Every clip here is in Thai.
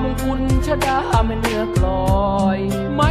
ไม่บุณชะดาไม่เนื้อกลอย ไม่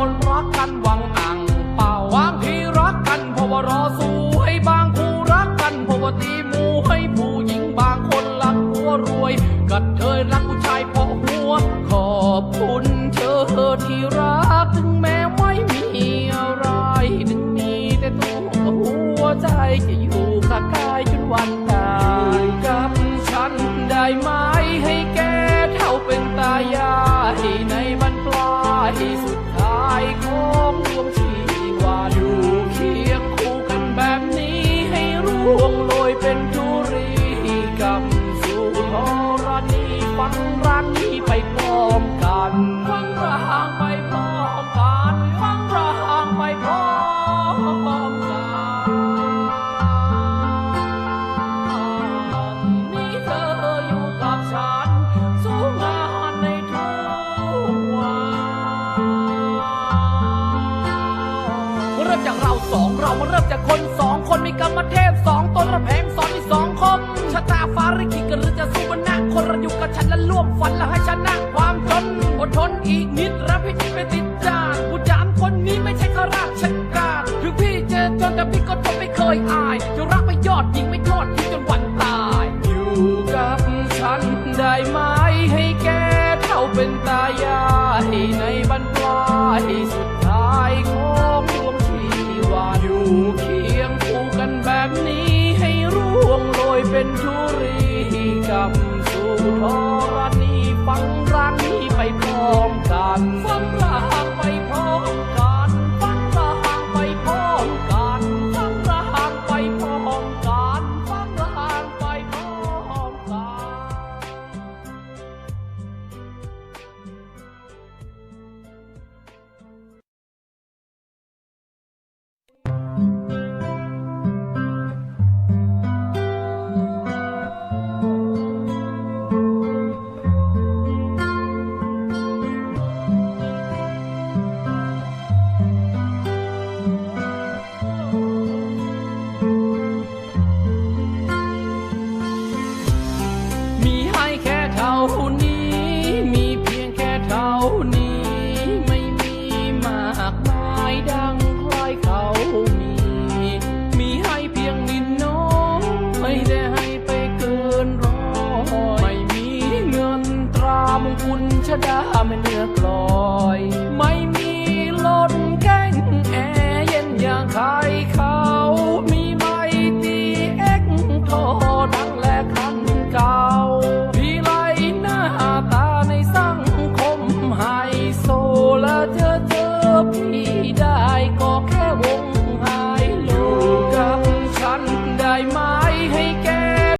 คนรักกันหวังอ่างเป่าบางทีรักกันเพราะว่ารอสู้ให้บางคู่รักกันเพราะว่าตีมูให้ผู้หญิงบางคนรักหัวรวยกัดเธยรักผู้ชายเพราะหัว ขอบคุณเธอที่รักถึงแม้ไม่มีอะไรถึงมีแต่ตัวหัวใจจะอยู่ข้างกายจนวันตายกับฉันได้ไหม เราสองเรามาเริ่มจากคนสองคนมีกรรมเทพสองตนระแพงสอนมีสองคมชะตาฟ้าริขิตกันหรือจะสู้กันหน้าคนเราอยู่กับฉันและร่วมฝันและให้ชนะ ฟังรักนี้ไปพร้อมกัน ดาไม่เลือกลอย ไม่มีลนแก้งแอเย็นอย่างใครเขา มีไม่ตีเอ็กโทดังและคันเก่าพี่ไลหน้าตาในสังคมไฮโซและเธอเจอพี่ได้